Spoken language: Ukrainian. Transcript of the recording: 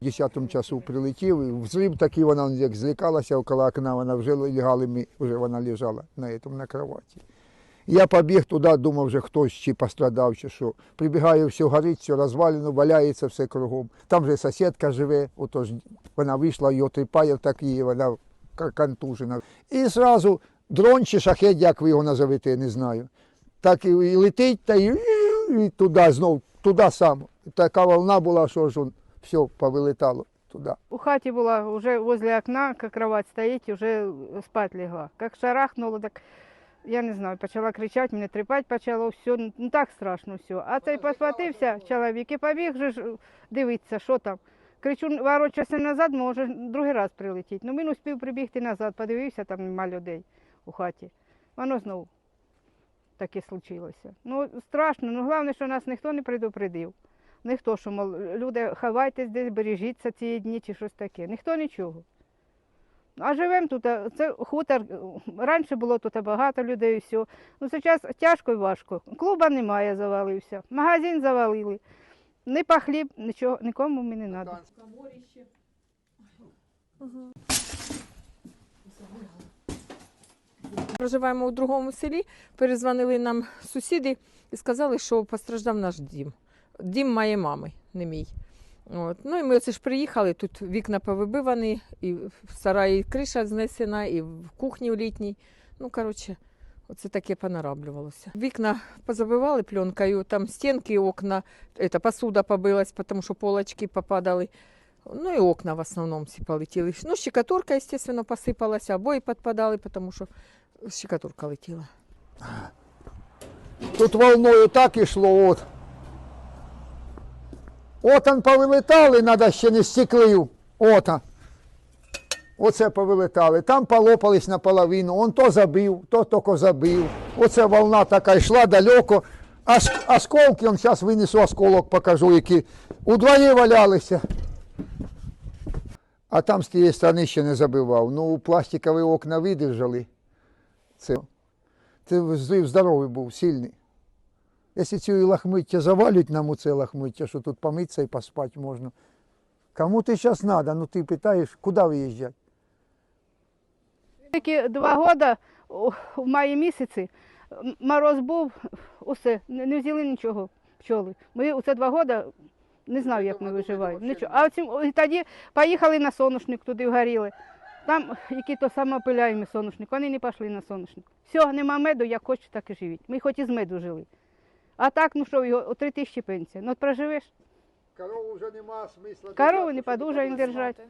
В 10 часу прилетів, взрив такий, вона як злякалася около окна, вона вже лягали ми, вже вона лежала на этом, на кроваті. Я побіг туди, думав, вже хтось чи пострадав, чи що. Прибігаю, все горить, все розвалено, валяється все кругом. Там же сусідка живе, отож вона вийшла, його тріпає, так її, вона контужена. І зразу дрон чи шахет, як ви його назовете, не знаю. Так і летить, та і, туди знов, туди само. Така волна була, що ж он, все повилетало туди. У хаті була уже возле окна, как кровать стоїть, уже спать легла. Как шарахнуло, так я не знаю, почала кричати, мене тріпати почало, все, ну так страшно все. А цей посхватився чоловік і побіг же дивитися, що там. Кричу, ворочався назад, може другий раз прилетіть. Ну він успів прибігти назад, подивився, там нема людей у хаті. Воно знову таке случилося. Ну, страшно, ну головне, що нас ніхто не предупредив. Ніхто, що, мол, люди, ховайтесь десь, бережіться ці дні чи щось таке. Ніхто нічого. А живемо тут, а це хутор. Раніше було тут багато людей, і все. Ну, зараз тяжко і важко. Клуба немає, завалився. Магазин завалили. Ні по хліб, нічого, нікому мені не треба. Проживаємо у другому селі. Перезвонили нам сусіди і сказали, що постраждав наш дім. Дім моєї мами, не мій. От. Ну і ми оце ж приїхали, тут вікна повибивані, і в сараї криша знесена, і в кухні в літній. Ну, коротше, оце таке понараблювалося. Вікна позабивали пленкою, там стінки, окна, это, посуда побилась, тому що полочки попадали. Ну і окна в основному всі полетіли. Ну, щекотурка, звісно, посипалася, обої підпадали, тому що щекотурка летіла. Тут волною так ішло, от. От он повилетали, треба ще не стеклив. От. он. Оце повилетали. Там полопались наполовину. Он то забив, то тільки забив. Оце волна така йшла далеко. Осколки, он зараз винесу осколок, покажу, які удвоє валялися. А там з тієї сторони ще не забивав. Ну, пластикові окна видержали. Це, це здоровий був, сильний. Якщо ці лахмиття завалюють нам у це лахмиття, що тут помитися і поспати можна. Кому ти зараз треба? Ну ти питаєш, куди виїжджати? Тільки два роки в маї місяці мороз був, усе, не, взяли нічого пчоли. Ми оце два роки не знаю, як ми виживаємо. Нічого. А оцім, тоді поїхали на соняшник, туди вгоріли. Там які то самоопиляємо соняшник, вони не пішли на соняшник. Все, нема меду, як хочете, так і живіть. Ми хоч із меду жили. А так, ну що, його, о, три тисячі пенсія. Ну от проживеш, Корову вже нема смисла. корову не подужаємо держати.